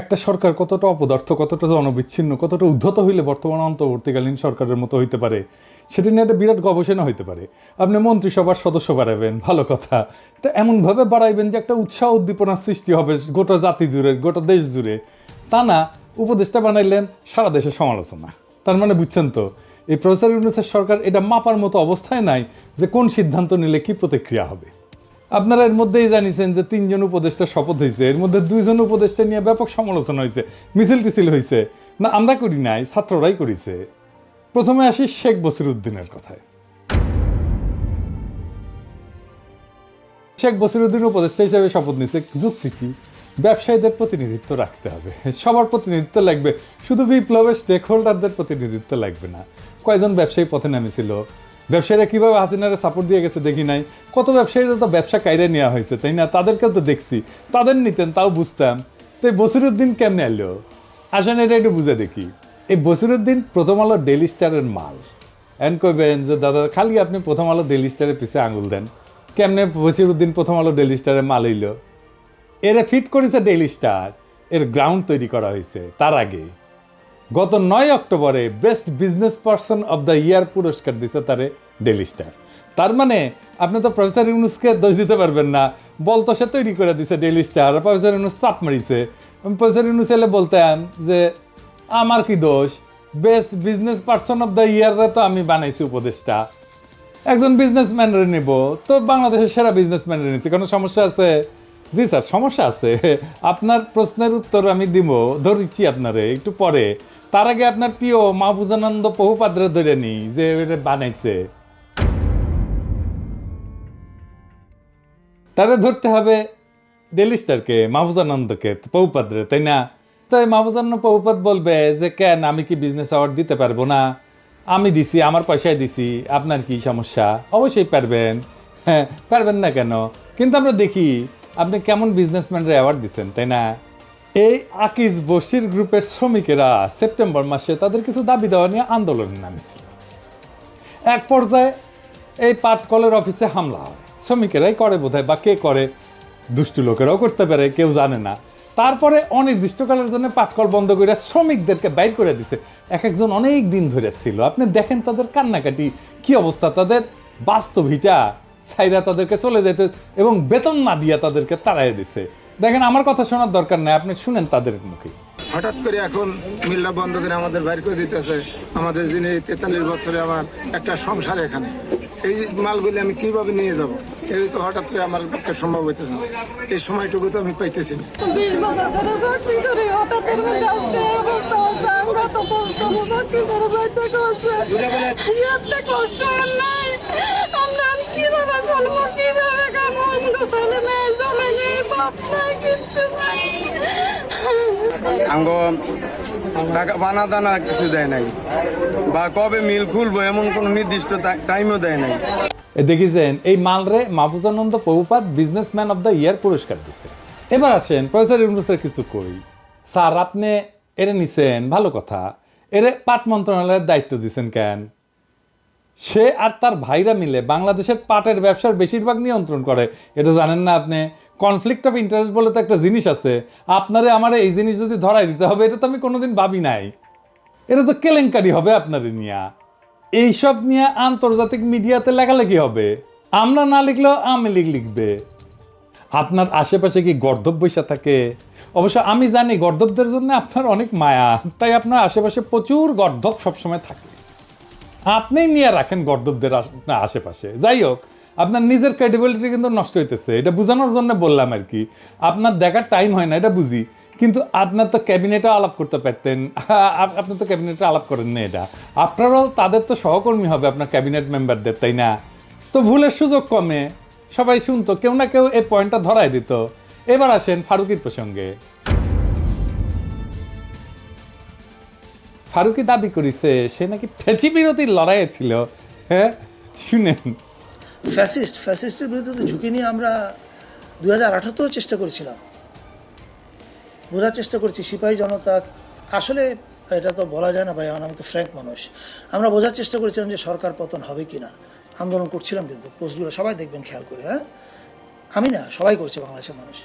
একটা সরকার কতটা অপদার্থ, কতটা জনবিচ্ছিন্ন, কতটা উদ্ধত হইলে বর্তমান অন্তর্বর্তীকালীন সরকারের মতো হইতে পারে? সেটা নিয়ে একটা বিরাট গবেষণা হইতে পারে। আপনি মন্ত্রিসভার সদস্য বাড়াবেন ভালো কথা। তো এমনভাবে বাড়াইবেন যে একটা উৎসাহ উদ্দীপনার সৃষ্টি হবে গোটা জাতি জুড়ে, গোটা দেশ জুড়ে। তা না, উপদেষ্টা বানাইলেন, সারা দেশে সমালোচনা। তার মানে বুঝছেন তো, এই প্রফেসর ইউনুসের সরকার এটা মাপার মতো অবস্থায় নাই যে কোন সিদ্ধান্ত নিলে কি প্রতিক্রিয়া হবে। আপনারা এর মধ্যেই জানিয়েছেন যে তিনজন উপদেষ্টা শপথ হয়েছে এর মধ্যে দুইজন উপদেষ্টা নিয়ে ব্যাপক সমালোচনা হয়েছে মিছিল টিছিল হয়েছে না, আমরা করি নাই, ছাত্ররাই করেছে। প্রথমে আসি শেখ বসিরুদ্দিনের কথায়। শেখ বসিরুদ্দিন উপদেষ্টা হিসেবে শপথ নিছে, যুক্তি কি? ব্যবসায়ীদের প্রতিনিধিত্ব রাখতে হবে। সবার প্রতিনিধিত্ব লাগবে। শুধু বিপ্লবের স্টেক হোল্ডারদের প্রতিনিধিত্ব লাগবে না। কয়জন ব্যবসায়ী পথে নেমেছিল? ব্যবসায়ীরা কীভাবে হাসিনারে সাপোর্ট দিয়ে গেছে দেখি নাই। কত ব্যবসায়ীরা তো ব্যবসা কাইরে নেওয়া হয়েছে, তাই না? তাদেরকেও তো দেখছি। তাদের নিতেন, তাও বুঝতাম। তো এই বসিরুদ্দিন কেমনে এলো? আসেন, এটা একটু বুঝে দেখি। এই বসিরুদ্দিন প্রথম আলো ডেলি স্টারের মাল। এন কইবেন যে, দাদা, খালি আপনি প্রথম আলো ডেলি স্টারের পিছে আঙুল দেন। কেমনে বসিরুদ্দিন প্রথম আলো ডেলি স্টারের মাল হইল এরা ফিট করেছে ডেইলি স্টার এর গ্রাউন্ড তৈরি করা হয়েছে, তার আগে। গত নয় অক্টোবরে best business person of the year পুরস্কার দিছে তারে ডেইলি স্টার। তার মানে আপনি তো প্রফেসর ইউনুসকে দোষ দিতে পারবেন না। বলতো সে তৈরি করে দিছে ডেইলি স্টার। প্রফেসর ইউনুস চাপ মারিছে। প্রফেসর ইউনুস এলে বলতাম যে, আমার কি দোষ? Best business person of the ইয়ারে তো আমি বানাইছি উপদেশটা একজন বিজনেসম্যানরে নিব। তো বাংলাদেশের সেরা বিজনেসম্যানরে নিচ্ছি কোনো সমস্যা আছে? জি স্যার, সমস্যা আছে। আপনার প্রশ্নের উত্তর আমি দিব। ধরিচ্ছি আপনারে। একটু পরে। তার আগে আপনার প্রিয় মাহফুজানন্দ বহুপাদ্রে ধরে নি যে বানাইছে। তাদের ধরতে হবে ডেলি স্টারকে মাহফুজানন্দকে বহুপাদ্রে তাই না? তো এই মাহফুজানন্দ বহুপাত বলবে যে, কেন আমি কি বিজনেস অ্যাওয়ার্ড দিতে পারব না? আমি দিছি, আমার পয়সায় দিছি, আপনার কি সমস্যা? অবশ্যই পারবেন। হ্যাঁ পারবেন না কেন? কিন্তু আমরা দেখি, আপনি কেমন বিজনেসম্যানরা অ্যাওয়ার্ড দিচ্ছেন তাই না? এই আকিজ বশির গ্রুপের শ্রমিকেরা সেপ্টেম্বর মাসে তাদের কিছু দাবি দেওয়া নিয়ে আন্দোলনে নামেছিল এক পর্যায়ে এই পাটকলের অফিসে হামলা হয়। শ্রমিকেরাই করে বোধহয় বা কে করে, দুষ্টু লোকেরাও করতে পারে, কেউ জানে না। তারপরে অনির্দিষ্টকালের জন্য পাটকল বন্ধ করে শ্রমিকদেরকে বাইর করে দিছে। এক একজন অনেক দিন ধরে ছিল। আপনি দেখেন তাদের কান্নাকাটি, কি অবস্থা? তাদের বাস্তবিটা ছাইরা তাদেরকে চলে যেত এবং বেতন না দিয়া তাদেরকে তাড়াই দিছে। দেখেন আমার কথা শোনার দরকার নাই আপনি শুনেন তাদের মুখে। হঠাৎ করে এখন মিল্লা বন্ধ করে আমাদের বাইর করে দিতেছে আমাদের যিনি তেতাল্লিশ বছরে আমার একটা সংসার এখানে। এই মালগুলি আমি কীভাবে নিয়ে যাব? এই তো হঠাৎ করে আমার পক্ষে সম্ভব হইতেছে না। এই সময়টুকু তো আমি পাইতেছি না। কষ্ট নাই। আমরা কীভাবে চলবো কীভাবে বানা দানা কিছু দেয় নাই। বা কবে মিল খুলবো এমন নির্দিষ্ট টাইমও দেয় নাই। দেখেছেন, এই মালরে মাহফুজানন্দ বহুপাত বিজনেসম্যান অফ দ্য ইয়ার পুরস্কার এবার আসেন, প্রফেসর ইউনুসের কিছু কই স্যার, আপনি এরে নিছেন, ভালো কথা। এরে পাট মন্ত্রণালয়ের দায়িত্ব দিছেন কেন? সে আর তার ভাইরা মিলে বাংলাদেশের পাটের ব্যবসার বেশিরভাগ নিয়ন্ত্রণ করে। এটা জানেন না আপনি? কনফ্লিক্ট অফ ইন্টারেস্ট বলে তো একটা জিনিস আছে। আপনারে আমার এই জিনিস যদি ধরাই দিতে হবে এটা তো আমি কোনোদিন ভাবি নাই। এটা তো কেলেঙ্কারি হবে আপনার নিয়া। এইসব নিয়ে আন্তর্জাতিক মিডিয়াতে লেখালেখি হবে। আমরা না লিখলেও আমি লিখ লিখবে। আপনার আশেপাশে কি গর্ধব বৈশা থাকে? অবশ্য আমি জানি গর্ধবদের জন্য আপনার অনেক মায়া তাই আপনার আশেপাশে প্রচুর গর্ধব সবসময় থাকে। আপনি নিয়ে রাখেন না, আশেপাশে। যাই হোক আপনার নিজের ক্রেডিবিলিটি কিন্তু নষ্ট হইতেছে। এটা বোঝানোর জন্য বললাম আর কি। আপনার দেখার টাইম হয় না, এটা বুঝি। কিন্তু আপনার তো ক্যাবিনেটে আলাপ করতে পারতেন। আপ- আপনি তো ক্যাবিনেটে আলাপ করেন না এটা। আপনারাও, তাদের তো সহকর্মী হবে আপনার ক্যাবিনেট মেম্বারদের তাই না? তো ভুলের সুযোগ কমে। সবাই শুনতো, কেউ না কেউ এই পয়েন্টটা ধরাই দিত। এবার আসেন ফারুকির প্রসঙ্গে। ফারুকি দাবি করেছে, সে নাকি ফেচি বিরোধী লড়াইয়ে ছিল। হ্যাঁ শুনেন। ফ্যাসিস্ট, ফ্যাসিস্টের বিরুদ্ধে তো ঝুঁকি নিয়ে আমরা দু হাজার চেষ্টা করেছিলাম। বোঝার চেষ্টা করছি, সিপাহী জনতা, আসলে এটা তো বলা যায় না ভাই আমি তো ফ্র্যাঙ্ক মানুষ। আমরা বোঝার চেষ্টা করেছিলাম যে সরকার পতন হবে কি না আন্দোলন করছিলাম কিন্তু পোস্টগুলো সবাই দেখবেন, খেয়াল করে হ্যাঁ? আমি না, সবাই করছে বাংলাদেশের মানুষ।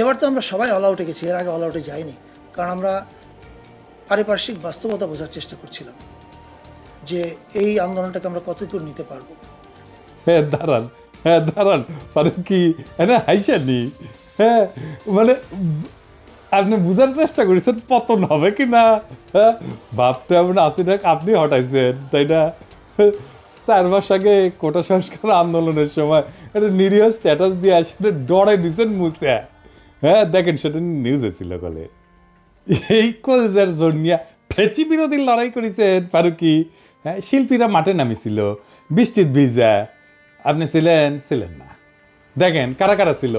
এবার তো আমরা সবাই অল আউটে গেছি, এর আগে অল আউটে যাইনি। কারণ আমরা পারিপার্শ্বিক বাস্তবতা বোঝার চেষ্টা করছিলাম যে এই আন্দোলনটাকে আমরা কত দূর নিতে পারব। হ্যাঁ দাঁড়ান। হ্যাঁ দাঁড়ান। ফারুকি হ্যাঁ হাইসানি হ্যাঁ মানে আপনি বুঝার চেষ্টা করেছেন পতন হবে কি না? হ্যাঁ ভাবতে না আসি দেখ আপনি হটাইছেন, তাই না? চার মাস আগে কোটা সংস্কার আন্দোলনের সময় একটা নিরীহ স্ট্যাটাস দিয়ে আসলে ডরে দিছেন মুছে। হ্যাঁ দেখেন, সেটা নিউজ হয়েছিল কলে। এই কলেজের জন্যিয়া ফেচি বিরোধী লড়াই করেছেন ফারুকি। হ্যাঁ শিল্পীরা মাঠে নামিছিল, বৃষ্টির ভিজা। আপনি ছিলেন ছিলেন না। দেখেন, কারা কারা ছিল?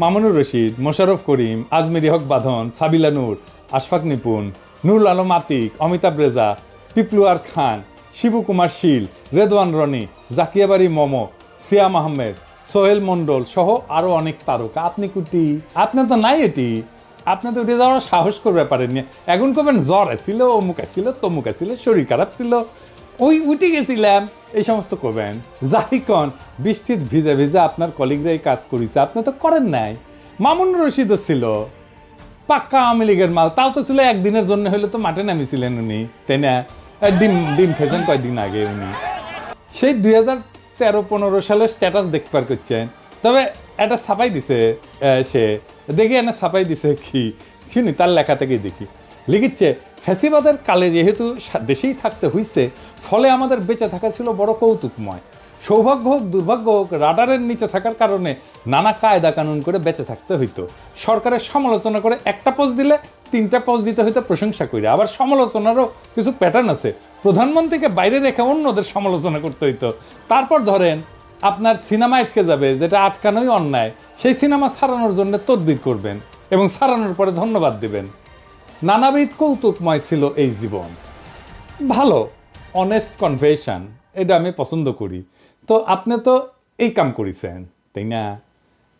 মামুনুর রশিদ মোশারফ করিম, আজমেরি হক বাঁধন, সাবিলা নূর, আশফাক নিপুন নুরুল আলম আতিক, অমিতাভ রেজা পিপলুয়ার খান, শিবু কুমার শীল, রেদওয়ান রনি জাকিয়াবাড়ি মমো, সিয়াম আহমেদ, সোহেল মণ্ডল সহ আরও অনেক তারকা। আপনি কুটি আপনার তো নাই এটি। আপনি তো উঠে যাওয়ার সাহস করবে পারেননি। এখন করবেন জ্বর আসছিল অমুক আসছিল তমুক আসছিল শরীর খারাপ ছিল। ওই উঠে গেছিলাম, এই সমস্ত করবেন। যাই কন বৃষ্টির ভিজে ভিজে আপনার কলিগরা এই কাজ করেছে, আপনি তো করেন নাই। মামুন রশিদও ছিল, পাক্কা আওয়ামী লীগের মাল, তাও তো ছিল একদিনের জন্য হলে তো মাঠে নামিয়েছিলেন উনি, তাই না? ডিম ডিম খেয়েছেন কয়েকদিন আগে উনি। সেই দুই হাজার তেরো পনেরো সালের স্ট্যাটাস দেখতে পার করছেন। তবে এটা ছাপাই দিছে সে, দেখি এনে ছাপাই দিছে কি? শুনি, তার লেখা থেকেই দেখি। লিখিচ্ছে, ফ্যাসিবাদের কালে যেহেতু দেশেই থাকতে হইছে ফলে আমাদের বেঁচে থাকা ছিল বড় কৌতুকময়। সৌভাগ্য হোক, দুর্ভাগ্য হোক, রাডারের নিচে থাকার কারণে নানা কায়দা কানুন করে বেঁচে থাকতে হইতো। সরকারের সমালোচনা করে একটা পোস্ট দিলে তিনটা পোস্ট দিতে হইতো প্রশংসা করে আবার সমালোচনারও কিছু প্যাটার্ন আছে। প্রধানমন্ত্রীকে বাইরে রেখে অন্যদের সমালোচনা করতে হইতো। তারপর ধরেন, আপনার সিনেমা আটকে যাবে, যেটা আটকানোই অন্যায়, সেই সিনেমা সারানোর জন্য তদবির করবেন এবং সারানোর পরে ধন্যবাদ দিবেন। নানাবিধ কৌতুকময় ছিল এই জীবন। ভালো অনেস্ট কনভেশন এটা আমি পছন্দ করি। তো আপনি তো এই কাম করেছেন তাই না?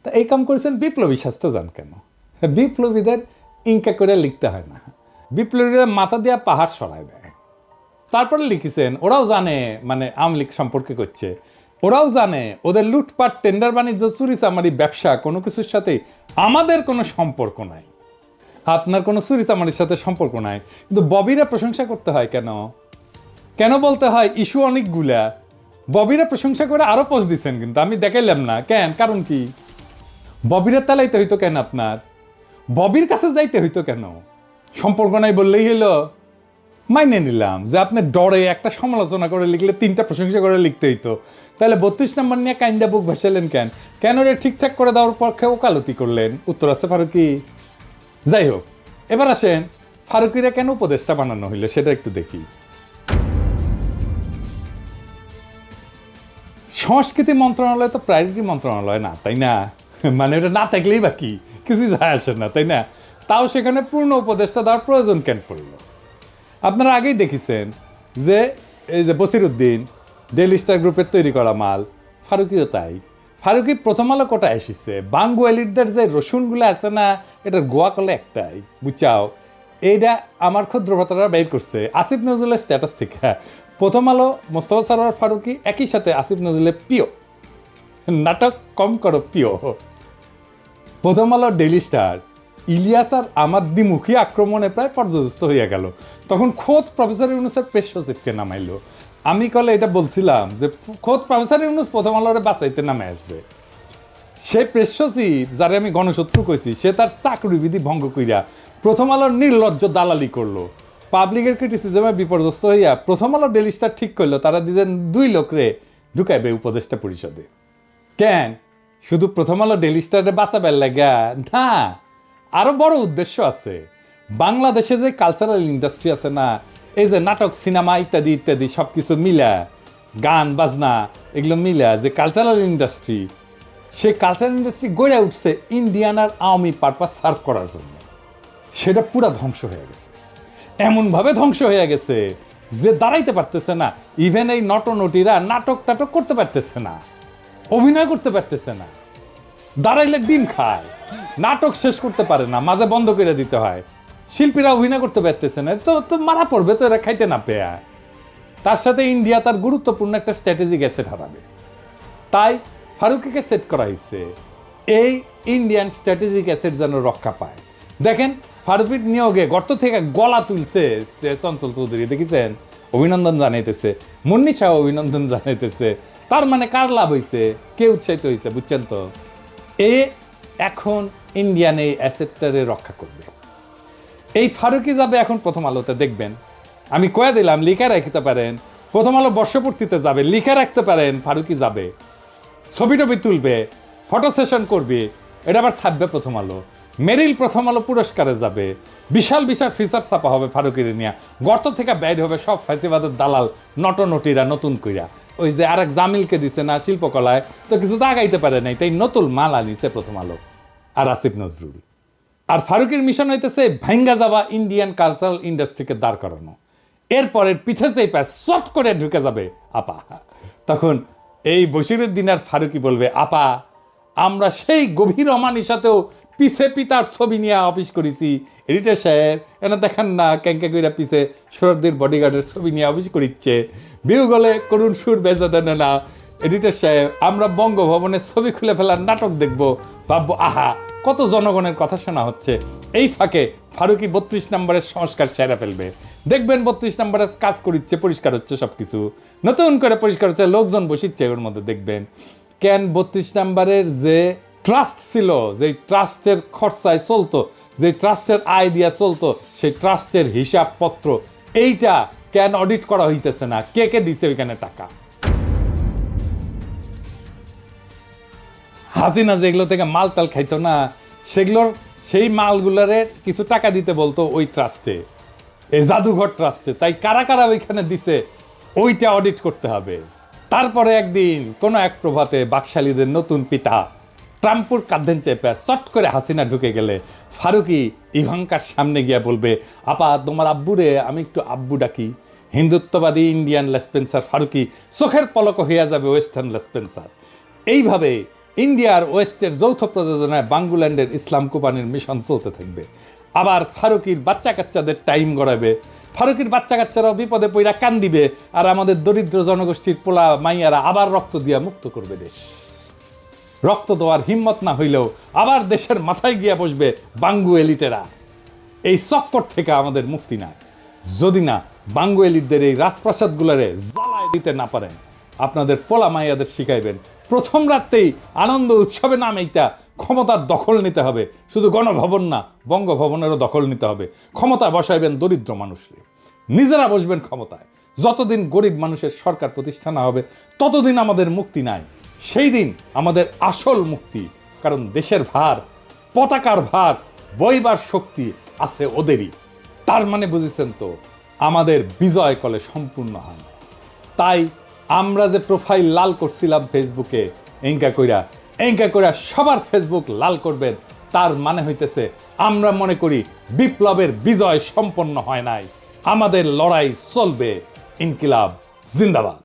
তা এই কাম করেছেন বিপ্লবী শাস্ত্র যান কেন? বিপ্লবীদের ইনকা করে লিখতে হয় না। বিপ্লবীরা মাথা দিয়া পাহাড় সরায় দেয়। তারপরে লিখেছেন, ওরাও জানে মানে আওয়ামী লীগ সম্পর্কে করছে, ওরাও জানে, ওদের লুটপাট টেন্ডার বাণিজ্য, চুরি চামারি, ব্যবসা, কোনো কিছুর সাথে আমাদের কোনো সম্পর্ক নাই। আপনার কোনো চুরি চামারির সাথে সম্পর্ক নাই। কিন্তু ববিরা প্রশংসা করতে হয় কেন? কেন বলতে হয় ইস্যু অনেকগুলা? ববিরা প্রশংসা করে আরও পোস্ট দিচ্ছেন কিন্তু, আমি দেখাইলাম না। কেন? কারণ কি? ববিরা তালাইতে হইতো কেন আপনার? ববির কাছে যাইতে হইতো কেন? সম্পর্ক নাই বললেই হইল। মাইনে নিলাম যে আপনি ডরে একটা সমালোচনা করে লিখলে তিনটা প্রশংসা করে লিখতে হইতো। তাহলে বত্রিশ নম্বর নিয়ে কাইন্দা বুক ভাসালেন কেন? কেন রে ঠিকঠাক করে দেওয়ার পক্ষে ওকালতি করলেন? উত্তর আছে ফারুকি। যাই হোক, এবার আসেন, ফারুকিরা কেন উপদেষ্টা বানানো হইল সেটা একটু দেখি। সংস্কৃতি মন্ত্রণালয় তো প্রায়োরিটি মন্ত্রণালয় না, তাই না? মানে ওটা না থাকলেই বাকি কিছু যায় আসে না, তাই না? তাও সেখানে পূর্ণ উপদেষ্টা দেওয়ার প্রয়োজন কেন পড়ল? আপনারা আগেই দেখেছেন যে এই যে বসিরুদ্দিন ডেলি স্টার গ্রুপের তৈরি করা মাল, ফারুকিও তাই। ফারুকি প্রথম আলো কোটা এসেছে? বাঙ্গু এলিটদের যে রসুনগুলো আছে না, এটার গোয়া কলে একটাই। বুঝাও এইটা আমার ক্ষুদ্র ভাতারা বের করছে। আসিফ নজরুলের স্ট্যাটাস থেকে। প্রথম আলো মোস্তফা সরোয়ার ফারুকি একই সাথে আসিফ নজরুলের প্রিয়। নাটক কম করো প্রিয়। প্রথম আলো ডেলি স্টার, ইলিয়াস আর আমার দ্বিমুখী আক্রমণে প্রায় পর্যদস্ত হইয়া গেল। তখন খোদ প্রফেসর ইউনুসের প্রেস সচিবকে নামাইলো। আমি কলে এটা বলছিলাম যে, খোদ প্রফেসর ইউনুস প্রথম আলোরে বাঁচাইতে নামে আসবে। সে প্রেস সচিব যারে আমি গণশত্রু কইছি, সে তার চাকরিবিধি ভঙ্গ কইরা প্রথম আলোর নির্লজ্জ দালালি করল। পাবলিকের ক্রিটিসিজমে বিপর্যস্ত হইয়া প্রথম আলো ডেলি স্টার ঠিক করল, তারা দিলেন দুই লোকরে ঢুকাইবে উপদেষ্টা পরিষদে। কেন? শুধু প্রথম আলো ডেলি স্টারে বাঁচাবার লাগা? না, আরও বড় উদ্দেশ্য আছে। বাংলাদেশে যে কালচারাল ইন্ডাস্ট্রি আছে না, এই যে নাটক, সিনেমা ইত্যাদি ইত্যাদি, সবকিছু মিলা, গান, বাজনা, এগুলো মিলা যে কালচারাল ইন্ডাস্ট্রি সেই কালচারাল ইন্ডাস্ট্রি গড়ে উঠছে ইন্ডিয়ান আর আওয়ামী পারপাস সার্ভ করার জন্য। সেটা পুরা ধ্বংস হয়ে গেছে। এমনভাবে ধ্বংস হয়ে গেছে যে দাঁড়াইতে পারতেছে না। ইভেন এই নটনটিরা নাটক টাটক করতে পারতেছে না। অভিনয় করতে পারতেছে না। দাঁড়াইলে ডিম খায়। নাটক শেষ করতে পারে না, মাঝে বন্ধ করে দিতে হয়। শিল্পীরা অভিনয় করতে পারতেছে না। তো তো মারা পড়বে তো, এরা খাইতে না পেয়া। তার সাথে ইন্ডিয়া তার গুরুত্বপূর্ণ একটা স্ট্র্যাটেজি গ্যাসেট হারাবে। তাই ফারুকিকে সেট করা হয়েছে। এই ইন্ডিয়ান স্ট্র্যাটেজিক অ্যাসেট যেন রক্ষা পায়। দেখেন ফারুপির নিয়োগে গর্ত থেকে গলা তুলছে চঞ্চল চৌধুরী, দেখেছেন? অভিনন্দন জানাইতেছে। মুন্নি শাহ অভিনন্দন জানাইতেছে। তার মানে কার লাভ হয়েছে কে উৎসাহিত হয়েছে বুঝছেন তো? এ এখন ইন্ডিয়ান এই অ্যাসেটটারে রক্ষা করবে। এই ফারুকি যাবে এখন প্রথম আলোতে, দেখবেন। আমি কয়ে দিলাম, লিখে রাখতে পারেন। প্রথম আলো বর্ষপূর্তিতে যাবে, লিখে রাখতে পারেন ফারুকি যাবে। ছবি টবি তুলবে, ফটো সেশন করবে। এটা আবার ছাপবে প্রথম আলো। মেরিল প্রথম আলো পুরস্কারে যাবে। বিশাল বিশাল ফিচার ছাপা হবে ফারুকির নিয়ে গর্ত থেকে বাইর হবে সব ফ্যাসিবাদের দালাল, নটনটিরা, নতুন কইরা। ওই যে আরেক জামিলকে দিছে না শিল্পকলায়, তো কিছু তো আগাইতে পারে নাই, তাই নতুন মাল আনিছে প্রথম আলো। আর আসিফ নজরুল। আর ফারুকের মিশন হইতেছে ভাঙ্গা যাওয়া ইন্ডিয়ান কালচারাল ইন্ডাস্ট্রিকে দাঁড় করানো। এরপরের পিঠে যেই পায় শট করে ঢুকে যাবে আপা। তখন এই বসিরুদ্দিন আর ফারুকি বলবে, আপা, আমরা সেই গভীর অমানিসাতেও পিছে পিতার ছবি নিয়ে অফিস করেছি। এডিটার সাহেব, এনা দেখেন না ক্যাঙ্কা কইরা পিছে সরদের বডিগার্ডের ছবি নিয়ে অফিস করিচ্ছে। বিউ গলে করুণ সুর বেজা দেন না এডিটার সাহেব, আমরা বঙ্গভবনের ছবি খুলে ফেলার নাটক দেখব। ভাববো, আহা, কত জনগণের কথা শোনা হচ্ছে। এই ফাঁকে ফারুকি বত্রিশ নম্বরের সংস্কার সেরা ফেলবে। দেখবেন বত্রিশ নম্বরে কাজ করিচ্ছে, পরিষ্কার হচ্ছে সবকিছু। নতুন করে পরিষ্কার হচ্ছে, লোকজন বসিচ্ছে ওর মধ্যে, দেখবেন। কেন বত্রিশ নম্বরের যে ট্রাস্ট ছিল যে ট্রাস্টের খরচায় চলতো যে ট্রাস্টের আয় দিয়া চলতো, সেই ট্রাস্টের হিসাবপত্র। এইটা কেন অডিট করা হইতেছে না? কে কে দিছে ওইখানে টাকা? হাসিনা যেগুলো থেকে মাল টাল খাইতো না, সেগুলোর, সেই মালগুলারে কিছু টাকা দিতে বলতো ওই ট্রাস্টে এই জাদুঘর ট্রাস্টে তাই কারা কারা ওইখানে দিছে, ওইটা অডিট করতে হবে। তারপরে একদিন কোনো এক প্রভাতে বাকশালীদের নতুন পিতা ট্রাম্পুর কাঁধেন চেপে চট করে হাসিনা ঢুকে গেলে ফারুকি ইভাঙ্কার সামনে গিয়ে বলবে, আপা, তোমার আব্বুরে আমি একটু আব্বু ডাকি। হিন্দুত্ববাদী ইন্ডিয়ান লেসপেন্সার ফারুকি চোখের পলক হইয়া যাবে ওয়েস্টার্ন লেসপেন্সার এইভাবে ইন্ডিয়ার ওয়েস্টের যৌথ প্রযোজনায় বাঙ্গুল্যান্ডের ইসলাম কোপানির মিশন চলতে থাকবে। আবার ফারুকির বাচ্চা কাচ্চাদের টাইম গড়াবে। ফারুকির বাচ্চা কাচ্চারাও বিপদে পইরা কান দিবে আর আমাদের দরিদ্র জনগোষ্ঠীর পোলা মাইয়ারা আবার রক্ত দিয়া মুক্ত করবে দেশ। রক্ত দেওয়ার হিম্মত না হইলেও আবার দেশের মাথায় গিয়া বসবে বাঙ্গু এলিটেরা। এই চক্কর থেকে আমাদের মুক্তি নাই। যদি না বাঙ্গু এলিটদের এই রাজপ্রাসাদগুলারে জ্বালায় দিতে না পারেন, আপনাদের পোলা মাইয়াদের শিখাইবেন, প্রথম রাত্রেই আনন্দ উৎসবে নাম এইটা ক্ষমতার দখল নিতে হবে। শুধু গণভবন না, বঙ্গভবনেরও দখল নিতে হবে। ক্ষমতা বসাইবেন দরিদ্র মানুষকে। নিজেরা বসবেন ক্ষমতায়। যতদিন গরিব মানুষের সরকার প্রতিষ্ঠা না হবে, ততদিন আমাদের মুক্তি নাই। সেই দিন আমাদের আসল মুক্তি, কারণ দেশের ভার, পতাকার ভার, বইবার শক্তি আছে ওদেরই। তার মানে বুঝেছেন তো, আমাদের বিজয় কলে সম্পূর্ণ হয় তাই আমরা যে প্রোফাইল লাল করছিলাম ফেসবুকে এঙ্কা কইরা এঙ্কা কইরা সবার ফেসবুক লাল করবেন, তার মানে হইতেছে আমরা মনে করি বিপ্লবের বিজয় সম্পন্ন হয় নাই। আমাদের লড়াই চলবে, ইনকিলাব, জিন্দাবাদ।